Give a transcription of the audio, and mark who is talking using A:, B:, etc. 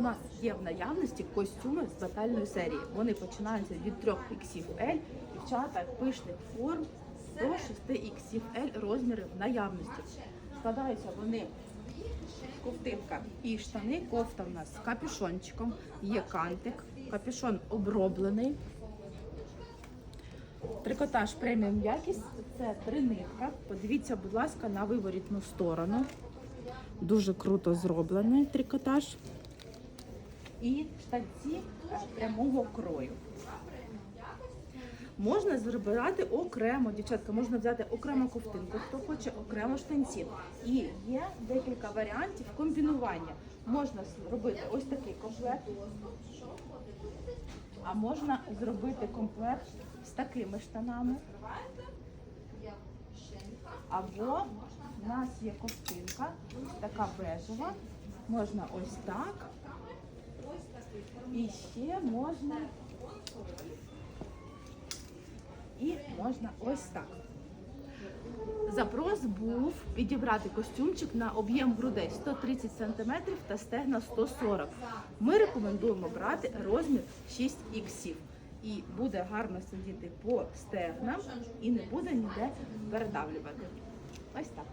A: У нас є в наявності костюми з батальної серії. Вони починаються від 3 XL. Дівчата пишних форм до 6 XL розміри в наявності. Складаються вони ковтинка і штани. Кофта в нас з капюшончиком, є кантик, капюшон оброблений. Трикотаж преміум якість це тринитка. Подивіться, будь ласка, на виворітну сторону. Дуже круто зроблений трикотаж. І штанці прямого крою. Можна зробити окремо, дівчатка, можна взяти окремо ковтинку, хто хоче окремо штанці. І є декілька варіантів комбінування. Можна зробити ось такий комплект, а можна зробити комплект з такими штанами. Або в нас є ковтинка, така бежева. Можна ось так. І ще можна. І можна ось так. Запрос був підібрати костюмчик на об'єм грудей 130 см та стегна 140 Ми рекомендуємо брати розмір 6 іксів. І буде гарно сидіти по стегнам і не буде ніде передавлювати. Ось так.